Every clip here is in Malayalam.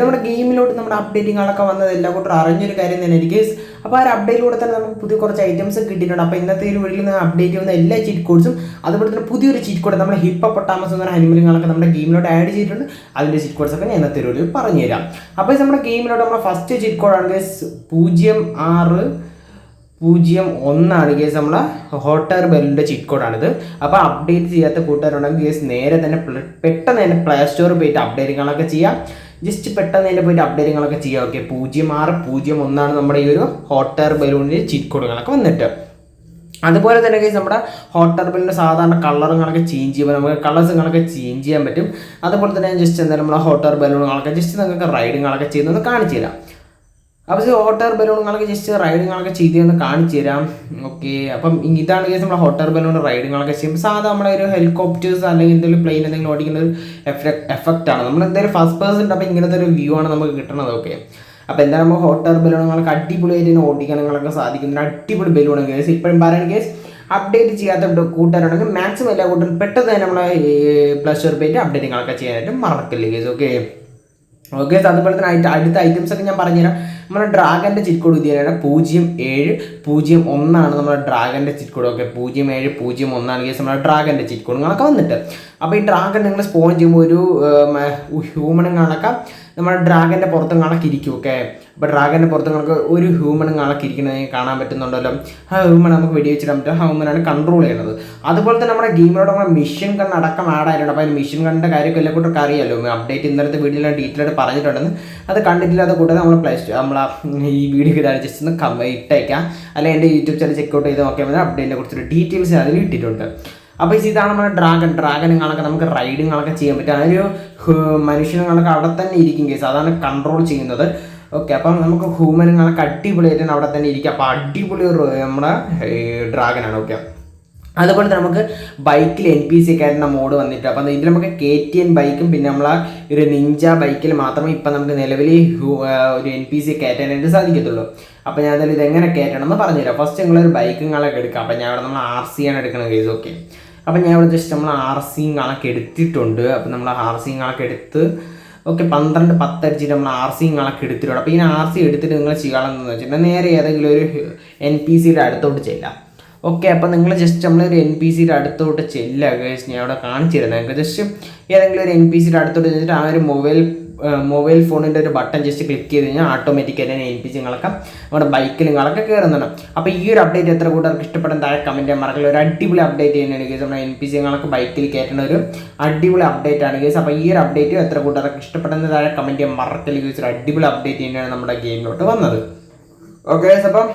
നമ്മുടെ ഗെയിമിലോട്ട് നമ്മുടെ അപ്ഡേറ്റിങ്ങുകളൊക്കെ വന്നത് എല്ലാം കൂട്ടും അറിഞ്ഞൊരു കാര്യം തന്നെ എനിക്ക് അപ്പോൾ ആ അപ്ഡേറ്റിലൂടെ തന്നെ നമുക്ക് പുതിയ കുറച്ച് ഐറ്റംസ് കിട്ടിയിട്ടുണ്ട്. അപ്പോൾ ഇന്നത്തെ ഒരു വീഡിയോയിൽ നിന്ന് അപ്ഡേറ്റ് ചെയ്യുന്ന എല്ലാ ചീറ്റ് കോഡ്സും അതുപോലെ തന്നെ പുതിയൊരു ചീറ്റ് കോഡ് നമ്മുടെ ഹിപ്പ പൊട്ടാമസ് എന്ന അനിമലുകളൊക്കെ നമ്മുടെ ഗെയിമിലോട്ട് ആഡ് ചെയ്തിട്ടുണ്ട്. അതിന്റെ ചീറ്റ് കോഡ്സ് ഒക്കെ ഞാൻ ഇന്നത്തെ ഒരു വീഡിയോയിൽ പറഞ്ഞു തരാം അപ്പോൾ നമ്മുടെ ഗെയിമിലോട്ട് നമ്മുടെ ഫസ്റ്റ് ചീറ്റ് കോഡാണ് ഗേസ് പൂജ്യം ആറ് പൂജ്യം ഒന്നാണ് ഗേസ് നമ്മളെ ഹോട്ടർ ബെല്ലിന്റെ ചിറ്റ് കോഡാണിത് അപ്പോൾ അപ്ഡേറ്റ് ചെയ്യാത്ത കൂട്ടുകാരുണ്ടെങ്കിൽ ഗേസ് നേരെ തന്നെ പെട്ടെന്ന് തന്നെ പ്ലേ സ്റ്റോറിൽ പോയിട്ട് അപ്ഡേറ്റുകളൊക്കെ ചെയ്യാം. ജസ്റ്റ് പെട്ടെന്ന് അതിന്റെ പോയിട്ട് അപ്ഡേറ്റുകളൊക്കെ ചെയ്യാം ഓക്കെ പൂജ്യം ആറ് പൂജ്യം ഒന്നാണ് നമ്മുടെ ഈ ഒരു ഹോട്ട് എയർ ബലൂണിന്റെ ചീറ്റ് കോഡുകളൊക്കെ വന്നിട്ട്. അതുപോലെ തന്നെ കേസ് നമ്മുടെ ഹോട്ടർ ബലൂണിന്റെ സാധാരണ കളറുകളൊക്കെ ചേഞ്ച് ചെയ്യുമ്പോൾ നമുക്ക് കളേഴ്സുകളൊക്കെ ചേഞ്ച് ചെയ്യാൻ പറ്റും. അതുപോലെ തന്നെ ജസ്റ്റ് എന്തായാലും നമ്മുടെ ഹോട്ട് ഹോട്ടർ ബലൂണുകളൊക്കെ ജസ്റ്റ് നിങ്ങൾക്ക് റൈഡിങ്ങുകളൊക്കെ ചെയ്യുന്നത് കാണിച്ചു തരാം. അപ്പോൾ ഈ ബലൂൺ ബലൂണുകളൊക്കെ ജസ്റ്റ് റൈഡുകളൊക്കെ ചെയ്ത് തന്നെ കാണിച്ചു തരാം. ഓക്കെ അപ്പം ഇതാണ് കേസ് ഹോട്ട് എയർ ബലൂൺ റൈഡിങ്ങുകളൊക്കെ ചെയ്യുമ്പോൾ സാധാരണ നമ്മളെ ഒരു ഹെലികോപ്റ്റേഴ്സ് അല്ലെങ്കിൽ എന്തെങ്കിലും പ്ലെയിൻ എന്തെങ്കിലും ഓടിക്കുന്ന ഒരു എഫക്റ്റ് ആണ്. നമ്മൾ എന്തായാലും ഫസ്റ്റ് പേഴ്സൺ അപ്പോൾ ഇങ്ങനത്തെ ഒരു വ്യൂ ആണ് നമുക്ക് കിട്ടുന്നത് ഓക്കെ അപ്പോൾ എന്തായാലും നമുക്ക് എയർ ബലൂണുകളൊക്കെ അടിപൊളിയായിട്ട് തന്നെ സാധിക്കുന്നുണ്ട്. അടിപൊളി ബലൂൺ കേസ് ഇപ്പോഴും പറയുന്ന കേസ് അപ്ഡേറ്റ് ചെയ്യാത്ത കൂട്ടുകാരുണ്ടെങ്കിൽ മാക്സിമം എല്ലാ കൂട്ടരും പെട്ടെന്ന് തന്നെ നമ്മളെ പ്ലസ് സ്റ്റോർ പേറ്റ് അപ്ഡേറ്റിങ്ങളൊക്കെ ചെയ്യാനായിട്ട് മറക്കില്ല കേസ് ഓക്കെ ഓക്കെ അതുപോലെ തന്നെ അടുത്ത ഐറ്റംസ് ഒക്കെ ഞാൻ പറഞ്ഞുതരാം. നമ്മുടെ ഡ്രാഗന്റെ ചിറ്റ് കോഡ് ഇതിനാണ് പൂജ്യം ഏഴ് പൂജ്യം ഒന്നാണ് നമ്മുടെ ഡ്രാഗന്റെ ചിറ്റ് കോഡ് ഓക്കെ പൂജ്യം ഏഴ് പൂജ്യം ഒന്നാണ് കേസ് നമ്മുടെ ഡ്രാഗന്റെ ചിറ്റ് കോഡുകളൊക്കെ വന്നിട്ട്. അപ്പോൾ ഈ ഡ്രാഗൺ നിങ്ങൾ സ്പോൺ ചെയ്യുമ്പോൾ ഒരു ഹ്യൂമണും കണക്ക. നമ്മുടെ ഡ്രാഗന്റെ പുറത്തും കണക്കിരിക്കും ഓക്കെ അപ്പോൾ ഡ്രാഗന്റെ പുറത്തും നമുക്ക് ഒരു ഹ്യൂമൻ കണക്കിരിക്കുന്നത് കാണാൻ പറ്റുന്നുണ്ടല്ലോ. ആ ഹ്യൂമൻ നമുക്ക് വെടിവെച്ചിടാൻ പറ്റും. ആ ഹ്യൂമനാണ് കൺട്രോൾ ചെയ്യുന്നത്. അതുപോലെ തന്നെ നമ്മുടെ ഗെയിമിലൂടെ നമ്മുടെ മിഷൻ കണ്ണ് അടക്കം ആഡ് ആയിട്ടുണ്ട്. അപ്പോൾ അതിന് മിഷൻ കണ്ണിന്റെ കാര്യമൊക്കെ എല്ലാം കൂട്ടർക്ക് അറിയാമല്ലോ അപ്ഡേറ്റ് ഇന്നലത്തെ വീഡിയോയിൽ ഡീറ്റെയിൽ ആയിട്ട് പറഞ്ഞിട്ടുണ്ടെന്ന്. അത് കണ്ടിട്ടില്ലാത്ത കൂട്ടത്തിൽ നമ്മൾ പ്ലേ സ്റ്റോർ നമ്മൾ ഈ വീഡിയോ ഇതാണ് ജസ്റ്റ് ഒന്ന് ഇട്ടേക്കാം. അല്ലെങ്കിൽ എന്റെ യൂട്യൂബ് ചാനൽ ചെക്ക് ഔട്ട് ചെയ്ത് നോക്കിയാൽ മതി. അപ്ഡേറ്റിനെ കുറിച്ചൊരു ഡീറ്റെയിൽസ് അതിൽ ഇട്ടിട്ടുണ്ട്. അപ്പോൾ ഇതാണ് നമ്മുടെ ഡ്രാഗൺ ഡ്രാഗനുകളൊക്കെ നമുക്ക് റൈഡിങ്ങുകളൊക്കെ ചെയ്യാൻ പറ്റും. അതൊരു മനുഷ്യനുകളൊക്കെ അവിടെ തന്നെ ഇരിക്കും കേസ് അതാണ് കൺട്രോൾ ചെയ്യുന്നത്. ഓക്കെ അപ്പം നമുക്ക് ഹ്യൂമനുകളൊക്കെ അടിപൊളിയായിട്ട് അവിടെ തന്നെ ഇരിക്കും അപ്പോൾ അടിപൊളി ഒരു നമ്മുടെ ഡ്രാഗനാണ് ഓക്കെ അതുപോലെ തന്നെ നമുക്ക് ബൈക്കിൽ എൻ പി സി കയറുന്ന മോഡ് വന്നിട്ട് അപ്പം ഇതിൽ നമുക്ക് കെ ടി എൻ ബൈക്കും പിന്നെ നമ്മളെ ഒരു നിഞ്ച ബൈക്കിൽ മാത്രമേ ഇപ്പം നമുക്ക് നിലവിൽ ഒരു എൻ പി സി കയറ്റാനായിട്ട് സാധിക്കത്തുള്ളൂ. അപ്പോൾ ഞാൻ ഇത് ഇതെങ്ങനെ കയറ്റണം എന്ന് പറഞ്ഞുതരാം. ഫസ്റ്റ് നിങ്ങളൊരു ബൈക്കുകളൊക്കെ എടുക്കുക അപ്പം ഞാൻ ഇവിടെ നമ്മൾ ആർ സി ആണ് എടുക്കുന്നത് കേസ് ഓക്കെ അപ്പം ഞാൻ ഇവിടെ ജസ്റ്റ് നമ്മൾ ആർ സിയും കണക്ക് എടുത്തിട്ടുണ്ട്. അപ്പം നമ്മൾ ആർ സിയും കണക്ക് എടുത്ത് ഓക്കെ പന്ത്രണ്ട് പത്തടിച്ചിട്ട് നമ്മൾ ആർ സിയും കണക്ക് എടുത്തിട്ടുണ്ട്. അപ്പോൾ ഇനി ആർ സി എടുത്തിട്ട് നിങ്ങൾ ചെയ്യാമെന്ന് വെച്ചിട്ടുണ്ടെങ്കിൽ നേരെ ഏതെങ്കിലും ഒരു എൻ പി സിയുടെ അടുത്തോട്ട് ചെല്ലാം. ഓക്കെ അപ്പോൾ നിങ്ങൾ ജസ്റ്റ് നമ്മളൊരു എൻ പി സിയുടെ അടുത്തോട്ട് ചെല്ലുക ഞാൻ അവിടെ കാണിച്ചു തരുന്നത് നിങ്ങൾക്ക് ജസ്റ്റ് ഏതെങ്കിലും ഒരു എൻ പി സിയുടെ അടുത്തോട്ട് ചെന്നിട്ട് ആ ഒരു മൊബൈൽ മൊബൈൽ ഫോണിന്റെ ഒരു ബട്ടൺ ജസ്റ്റ് ക്ലിക്ക് ചെയ്ത് കഴിഞ്ഞാൽ ഓട്ടോമാറ്റിക്കായിട്ട് തന്നെ എൻ പി സി നിങ്ങളൊക്കെ നമ്മുടെ ബൈക്കിൽ നിങ്ങളൊക്കെ കയറുന്നുണ്ട് അപ്പോൾ ഈ ഒരു അപ്ഡേറ്റ് എത്ര കൂട്ടർക്ക് ഇഷ്ടപ്പെടുന്ന താഴെ കമന്റ് മറക്കില്ല. ഒരു അടിപൊളി അപ്ഡേറ്റ് തന്നെയാണ് കേസ് നമ്മുടെ എൻ പി സി നിങ്ങൾക്ക് ബൈക്കിൽ കയറ്റുന്ന ഒരു അടിപൊളി അപ്ഡേറ്റ് ആണ് കേസ് അപ്പോൾ ഈ ഒരു അപ്ഡേറ്റ് എത്ര കൂട്ടർക്ക് ഇഷ്ടപ്പെടുന്ന താഴെ കമന്റ് മറക്കില്ല കേസ് ഒരു അടിപൊളി അപ്ഡേറ്റ് തന്നെയാണ് നമ്മുടെ ഗെയിമിലോട്ട് വന്നത്. ഓക്കെ അപ്പം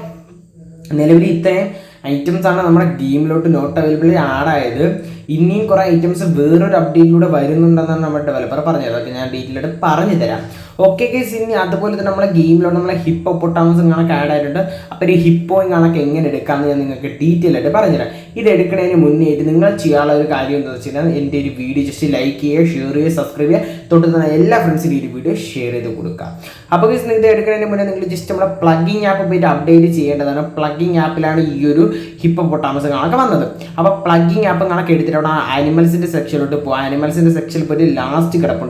നിലവിൽ ഇത്രയും ഐറ്റംസ് ആണ് നമ്മുടെ ഗെയിമിലോട്ട് നോട്ട് അവൈലബിൾ ആഡായത് ഇനിയും കുറേ ഐറ്റംസ് വേറൊരു അപ്ഡേറ്റിലൂടെ വരുന്നുണ്ടെന്നാണ് നമ്മുടെ ഡെവലപ്പർ പറഞ്ഞത്. അതൊക്കെ ഞാൻ ഡീറ്റെയിൽ ആയിട്ട് പറഞ്ഞു തരാം ഓക്കെ കേസ് ഇനി അതുപോലെ തന്നെ നമ്മളെ ഗെയിമിലോട്ട് നമ്മളെ ഹിപ്പോ പൊട്ടാമസ് കണക്ക് ആഡ് ആയിട്ടുണ്ട്. അപ്പോൾ ഈ ഹിപ്പോ കണക്ക് എങ്ങനെ എടുക്കാമെന്ന് ഞാൻ നിങ്ങൾക്ക് ഡീറ്റെയിൽ ആയിട്ട് പറഞ്ഞുതരാം. ഇത് എടുക്കുന്നതിന് മുന്നേ ആയിട്ട് നിങ്ങൾ ചെയ്യാനുള്ള ഒരു കാര്യം എന്താ വെച്ചാൽ എന്റെ ഒരു വീഡിയോ ജസ്റ്റ് ലൈക്ക് ചെയ്യുക ഷെയർ ചെയ്യുക സബ്സ്ക്രൈബ് ചെയ്യുക. തൊട്ട് തന്നെ എല്ലാ ഫ്രണ്ട്സിനും ഈ വീഡിയോ ഷെയർ ചെയ്ത് കൊടുക്കുക. അപ്പോൾ കേസ് ഇത് എടുക്കുന്നതിന് മുന്നേ നിങ്ങൾ ജസ്റ്റ് നമ്മുടെ പ്ലഗിങ് ആപ്പ് പോയിട്ട് അപ്ഡേറ്റ് ചെയ്യേണ്ടതാണ്. പ്ലഗിങ് ആപ്പിലാണ് ഈ ഒരു ഹിപ്പോ പൊട്ടാമസ് കണക്ക് വന്നത്. അപ്പോൾ പ്ലഗിങ് ആപ്പ് കണക്ക് എടുത്തിട്ട് അവിടെ ആനിമൽസിന്റെ സെക്ഷനിലോട്ട് പോകുക ആനിമൽസിന്റെ സെക്ഷനിൽ പോയിട്ട് ലാസ്റ്റ് കിടപ്പുണ്ട്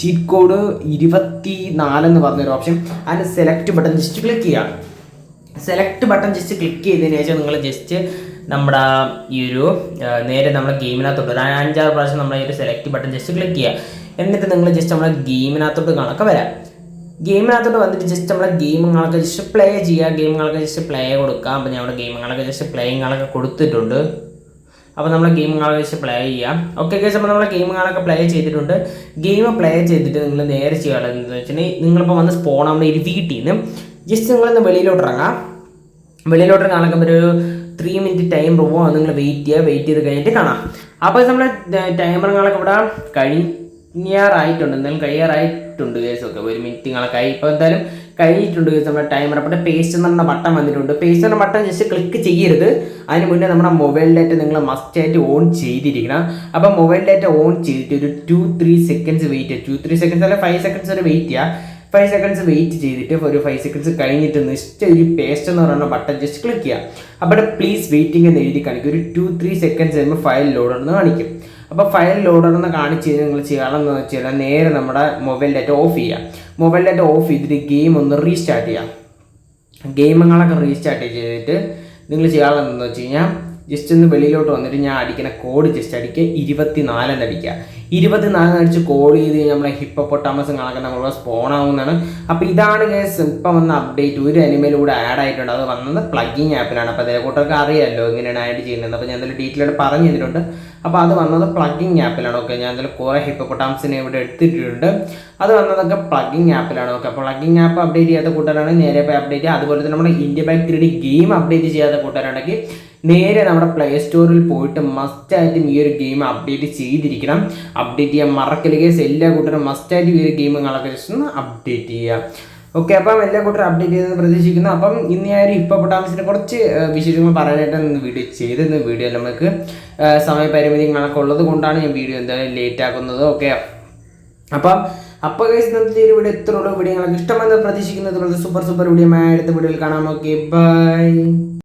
ചീറ്റ് കോഡ് ഇരുപത്തി നാലെന്ന് പറഞ്ഞൊരു ഓപ്ഷൻ അതിന് സെലക്ട് ബട്ടൺ ജസ്റ്റ് ക്ലിക്ക് ചെയ്യുക സെലക്ട് ബട്ടൺ ജസ്റ്റ് ക്ലിക്ക് ചെയ്തതിന് ശേഷം നിങ്ങൾ ജസ്റ്റ് നമ്മുടെ ഈ ഒരു നേരെ നമ്മുടെ ഗെയിമിനകത്തോട്ട് ഒരു അഞ്ചാറ് പ്രാവശ്യം നമ്മൾ ഈ ഒരു സെലക്ട് ബട്ടൺ ജസ്റ്റ് ക്ലിക്ക് ചെയ്യുക എന്നിട്ട് നിങ്ങൾ ജസ്റ്റ് നമ്മുടെ ഗെയിമിനകത്തോട്ട് കണക്ക് വരാം. ഗെയിമിനകത്തോട്ട് വന്നിട്ട് ജസ്റ്റ് നമ്മളെ ഗെയിമുകളൊക്കെ ജസ്റ്റ് പ്ലേ ചെയ്യുക ഗെയിമുകളൊക്കെ ജസ്റ്റ് പ്ലേ കൊടുക്കാം. അപ്പോൾ ഞാൻ അവിടെ ഗെയിമുകളൊക്കെ ജസ്റ്റ് പ്ലേയിങ്ങുകളൊക്കെ കൊടുത്തിട്ടുണ്ട്. അപ്പോൾ നമ്മൾ ഗെയിം കാണാൻ വെച്ച് പ്ലേ ചെയ്യാം. ഓക്കെ കേസ് അപ്പോൾ നമ്മൾ ഗെയിമുകളൊക്കെ പ്ലേ ചെയ്തിട്ടുണ്ട്. ഗെയിം പ്ലേ ചെയ്തിട്ട് നിങ്ങൾ നേരെ ചെയ്യാനുള്ളത് എന്താണെന്ന് വെച്ചിട്ടുണ്ടെങ്കിൽ നിങ്ങളിപ്പോൾ വന്ന് സ്പോൺ നമ്മുടെ ഒരു വീട്ടിൽ നിന്ന് ജസ്റ്റ് നിങ്ങളൊന്ന് വെളിയിലോട്ട് ഇറങ്ങാം. വെളിയിലോട്ട് കാണുമ്പോൾ ഒരു ത്രീ മിനിറ്റ് ടൈം പോവുക നിങ്ങൾ വെയിറ്റ് ചെയ്യുക. വെയിറ്റ് ചെയ്ത് കഴിഞ്ഞിട്ട് കാണാം. അപ്പോൾ നമ്മുടെ ടൈമറുകളൊക്കെ ഇവിടെ കഴിഞ്ഞാറായിട്ടുണ്ട് എന്തായാലും കഴിയാറായിട്ടുണ്ട് കേസ് ഒക്കെ ഒരു നിങ്ങളൊക്കെ ആയി. ഇപ്പോൾ എന്തായാലും കഴിഞ്ഞിട്ടുണ്ട് നമ്മുടെ ടൈമർ അപ്പോൾ പേസ്റ്റ് എന്ന് പറഞ്ഞ ബട്ടൺ വന്നിട്ടുണ്ട്. പേസ്റ്റ് എന്ന ബട്ടൺ ജസ്റ്റ് ക്ലിക്ക് ചെയ്യരുത്. അതിന് മുന്നേ നമ്മുടെ മൊബൈൽ ഡാറ്റ നിങ്ങൾ മസ്റ്റ് മസ്റ്റായിട്ട് ഓൺ ചെയ്തിരിക്കണം. അപ്പോൾ മൊബൈൽ ഡാറ്റ ഓൺ ചെയ്തിട്ട് ഒരു ടു ത്രീ സെക്കൻഡ്സ് വെയിറ്റ് ചെയ്യുക ടു ത്രീ സെക്കൻഡ്സ് അല്ലെങ്കിൽ ഫൈവ് സെക്കൻഡ്സ് വരെ വെയിറ്റ് ചെയ്യുക ഫൈവ് സെക്കൻഡ്സ് വെയിറ്റ് ചെയ്തിട്ട് ഒരു ഫൈവ് സെക്കൻഡ്സ് കഴിഞ്ഞിട്ട് നിശ്ചിത ഒരു പേസ്റ്റ് എന്ന് പറയുന്ന ബട്ടൺ ജസ്റ്റ് ക്ലിക്ക് ചെയ്യുക അപ്പോൾ പ്ലീസ് വെയിറ്റിംഗ് എന്ന് എഴുതി കാണിക്കും. ഒരു ടു ത്രീ സെക്കൻഡ്സ് കഴിയുമ്പോൾ ഫയൽ ലോഡ് എന്ന് കാണിക്കും. അപ്പോൾ ഫയൽ ലോഡർ എന്ന് കാണിച്ച് നിങ്ങൾ ചെയ്യണമെന്ന് കഴിഞ്ഞാൽ നേരെ നമ്മുടെ മൊബൈൽ ഡാറ്റ ഓഫ് ചെയ്യുക മൊബൈൽ ഡാറ്റ ഓഫ് ചെയ്തിട്ട് ഗെയിം ഒന്ന് റീസ്റ്റാർട്ട് ചെയ്യുക ഗെയിമുകളൊക്കെ റീസ്റ്റാർട്ട് ചെയ്തിട്ട് നിങ്ങൾ ചെയ്യാനുള്ളതെന്ന് വെച്ച് കഴിഞ്ഞാൽ ജസ്റ്റ് ഒന്ന് വെളിയിലോട്ട് വന്നിട്ട് ഞാൻ അടിക്കുന്ന കോഡ് ജസ്റ്റ് അടിക്കുക. ഇരുപത്തിനാലെന്ന് അടിക്കുക. ഇരുപത്തിനാലെന്ന് അടിച്ച് കോഡ് ചെയ്ത് കഴിഞ്ഞാൽ നമ്മളെ ഹിപ്പൊപ്പൊട്ടാമസും കണക്കെ നമ്മൾ സ്പോൺ ആവുന്നതാണ്. അപ്പോൾ ഇതാണ് ഗേസ് ഇപ്പം വന്ന അപ്ഡേറ്റ് ഒരു അനിമയിലൂടെ ആഡ് ആയിട്ടുണ്ട്. അത് വന്നത് പ്ലഗിങ് ആപ്പിലാണ് അപ്പോൾ അതേ കൂട്ടർക്ക് അറിയാമല്ലോ എങ്ങനെയാണ് ആഡ് ചെയ്യുന്നത്. അപ്പോൾ ഞാൻ എന്തായാലും ഡീറ്റെയിൽ ആയിട്ട് പറഞ്ഞു തന്നിട്ടുണ്ട്. അപ്പോൾ അത് വന്നത് പ്ലഗിങ് ആപ്പിലാണ് ഓക്കെ ഞാൻ എന്തായാലും കുറേ ഹിപ്പൊപ്പൊട്ടാമസിനെ ഇവിടെ എടുത്തിട്ടുണ്ട്. അത് വന്നതൊക്കെ പ്ലഗിങ് ആപ്പിലാണ് ഓക്കെ അപ്പോൾ പ്ലഗിങ് ആപ്പ് അപ്ഡേറ്റ് ചെയ്യാത്ത കൂട്ടരാണ്. നേരെ പോയി അപ്ഡേറ്റ് അതുപോലെ തന്നെ നമ്മുടെ India bank three D game update ചെയ്യാത്ത കൂട്ടരാണെങ്കിൽ നേരെ നമ്മുടെ പ്ലേ സ്റ്റോറിൽ പോയിട്ട് മസ്റ്റായിട്ടും ഈ ഒരു ഗെയിം അപ്ഡേറ്റ് ചെയ്തിരിക്കണം. അപ്ഡേറ്റ് ചെയ്യാൻ മറക്കൽ കേസ് എല്ലാ കൂട്ടരും മസ്റ്റായിട്ട് ഈ ഒരു ഗെയിമുകളൊക്കെ ജസ്റ്റ് അപ്ഡേറ്റ് ചെയ്യുക ഓക്കെ അപ്പം എല്ലാ കൂട്ടരും അപ്ഡേറ്റ് ചെയ്തെന്ന് പ്രതീക്ഷിക്കുന്നു. അപ്പം ഇന്ന് ഞാൻ ഒരു ഹിപ്പോപ്പൊട്ടാമസിനെ കുറച്ച് വിശേഷങ്ങൾ പറയാനായിട്ട് ഇന്ന് വീഡിയോ ചെയ്തെന്ന് വീഡിയോ നമുക്ക് സമയപരിമിതി കണക്ക് ഉള്ളത് കൊണ്ടാണ് ഞാൻ വീഡിയോ എന്തായാലും ലേറ്റ് ആക്കുന്നത്. ഓക്കെ അപ്പം അപ്പോൾ കേസ് ഇന്നത്തെ ഒരു വീഡിയോ എത്ര വീഡിയോ നിങ്ങൾക്ക് ഇഷ്ടമെന്ന് പ്രതീക്ഷിക്കുന്നത് സൂപ്പർ സൂപ്പർ വീഡിയോ അടുത്ത വീഡിയോയിൽ കാണാം. Okay bye